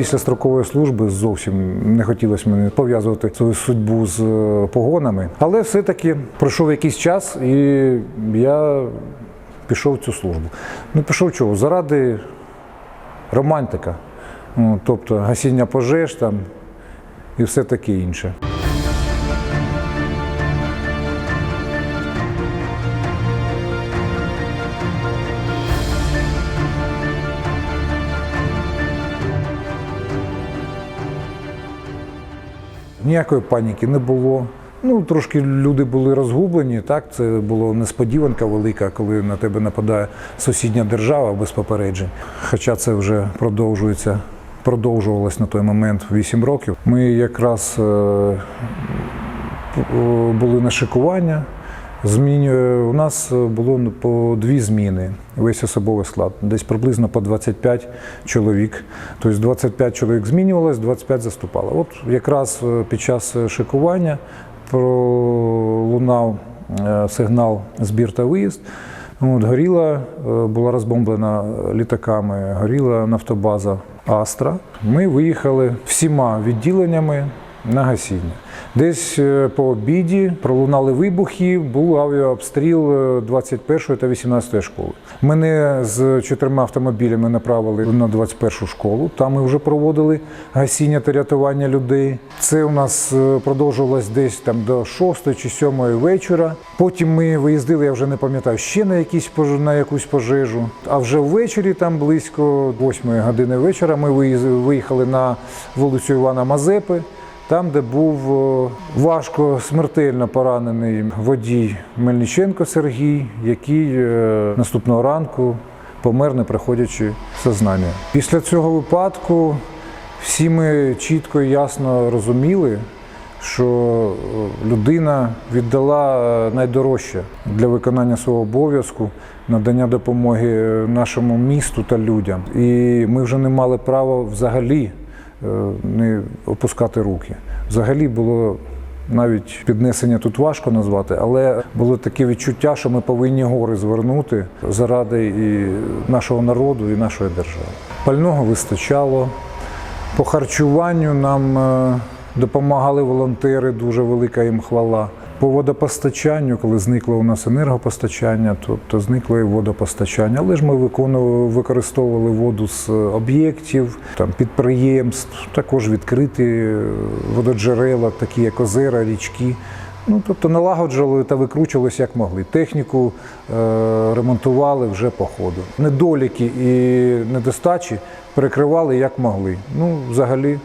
після строкової служби зовсім не хотілося мені пов'язувати свою судьбу з е, погонами. Але все-таки пройшов якийсь час, і я пішов в цю службу. Ну, пішов чого? Заради романтика, тобто гасіння пожеж там і все таке інше. Ніякої паніки не було. Ну, трошки люди були розгублені, так, це була несподіванка велика, коли на тебе нападає сусідня держава без попереджень. Хоча це вже продовжується, продовжувалось на той момент 8 років. Ми якраз е, були на шикування. Змінює у нас було по дві зміни, весь особовий склад, десь приблизно по 25 чоловік. Тобто 25 чоловік змінювалось, 25 заступало. От якраз е, під час шикування пролунав е, сигнал збір та виїзд. От, горіла, е, була розбомблена літаками, горіла нафтобаза Астра. Ми виїхали всіма відділеннями на гасіння. Десь е, по обіді пролунали вибухи, був авіаобстріл е, 21 та 18 школи. Мене з чотирма автомобілями направили на 21 школу. Там ми вже проводили гасіння та рятування людей. Це у нас е, продовжувалось десь там до 6 чи 7 вечора. Потім ми виїздили, я вже не пам'ятаю, ще на якісь на якусь пожежу. А вже ввечері, там близько 8 години вечора, ми виїхали на вулицю Івана Мазепи. Там, де був е, важко смертельно поранений водій Мельниченко Сергій, який е, наступного ранку помер, не приходячи сознання. Після цього випадку всі ми чітко і ясно розуміли, що е, людина віддала найдорожче для виконання свого обов'язку, надання допомоги нашому місту та людям. І ми вже не мали права взагалі не опускати руки. Взагалі було навіть піднесення тут важко назвати, але було таке відчуття, що ми повинні гори звернути заради і нашого народу, і нашої держави. Пального вистачало. По харчуванню нам е, допомагали волонтери, дуже велика їм хвала. По водопостачанню, коли зникло у нас енергопостачання, то, то зникло і водопостачання. Але ж ми виконували, використовували воду з об'єктів, там, підприємств, також відкриті е, вододжерела, такі як озера, річки. Ну, тобто налагоджували та викручувалися як могли. Техніку е, ремонтували вже по ходу. Недоліки і недостачі перекривали як могли. Ну, взагалі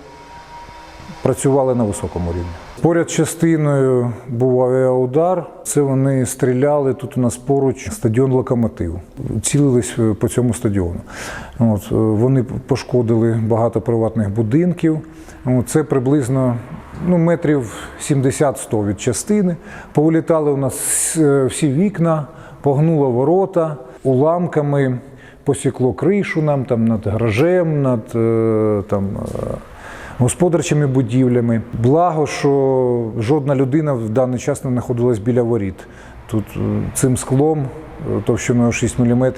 працювали на високому рівні. Поряд частиною був авіаудар. Це вони стріляли тут у нас поруч стадіон Локомотив. Цілились е, по цьому стадіону. От, е, вони пошкодили багато приватних будинків. Це приблизно ну, метрів 70-100 від частини. Повилітали у нас е, всі вікна, погнуло ворота, уламками посікло кришу нам там над гаражем, над там. Господарчими будівлями. Благо, що жодна людина в даний час не знаходилась біля воріт. Тут е, цим склом е, товщиною 6 мм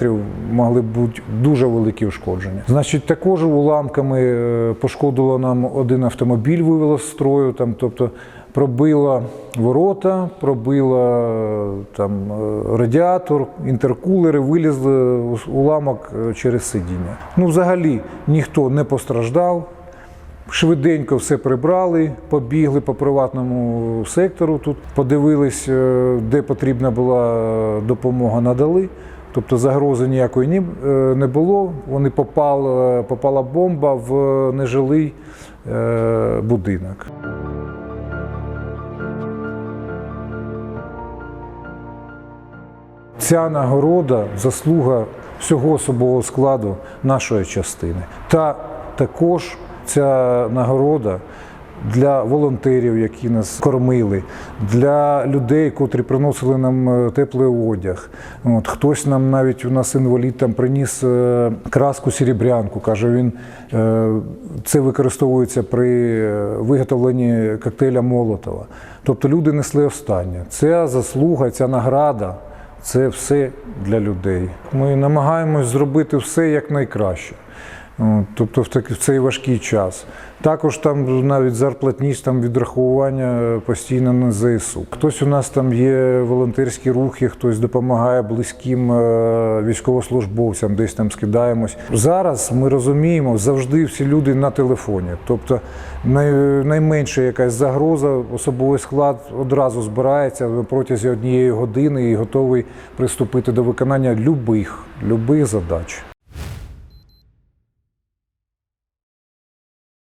могли бути дуже великі ушкодження. Значить, також уламками е, пошкодило нам один автомобіль, вивело з строю, там, тобто пробила ворота, пробила там радіатор, інтеркулери, вилізли уламок через сидіння. Ну, взагалі ніхто не постраждав. Швиденько все прибрали, побігли по приватному сектору. Тут подивились, е, де потрібна була допомога, надали. Тобто загрози ніякої ні, е, не було. Вони попали, попала бомба в нежилий е, будинок. Ця нагорода заслуга всього особового складу нашої частини. Та також ця нагорода для волонтерів, які нас кормили, для людей, котрі приносили нам е, теплий одяг. От, хтось нам навіть у нас інвалід там приніс е, краску сірібрянку. Каже, він е, це використовується при виготовленні коктейля Молотова. Тобто люди несли останнє. Ця заслуга, ця награда. Це все для людей. Ми намагаємось зробити все як найкраще. Тобто в, цей важкий час. Також там навіть зарплатність, там відрахування постійно на ЗСУ. Хтось у нас там є волонтерські рухи, хтось допомагає близьким е, військовослужбовцям, десь там скидаємось. Зараз ми розуміємо, завжди всі люди на телефоні. Тобто най, найменша якась загроза, особовий склад одразу збирається протягом однієї години і готовий приступити до виконання любих, любих задач.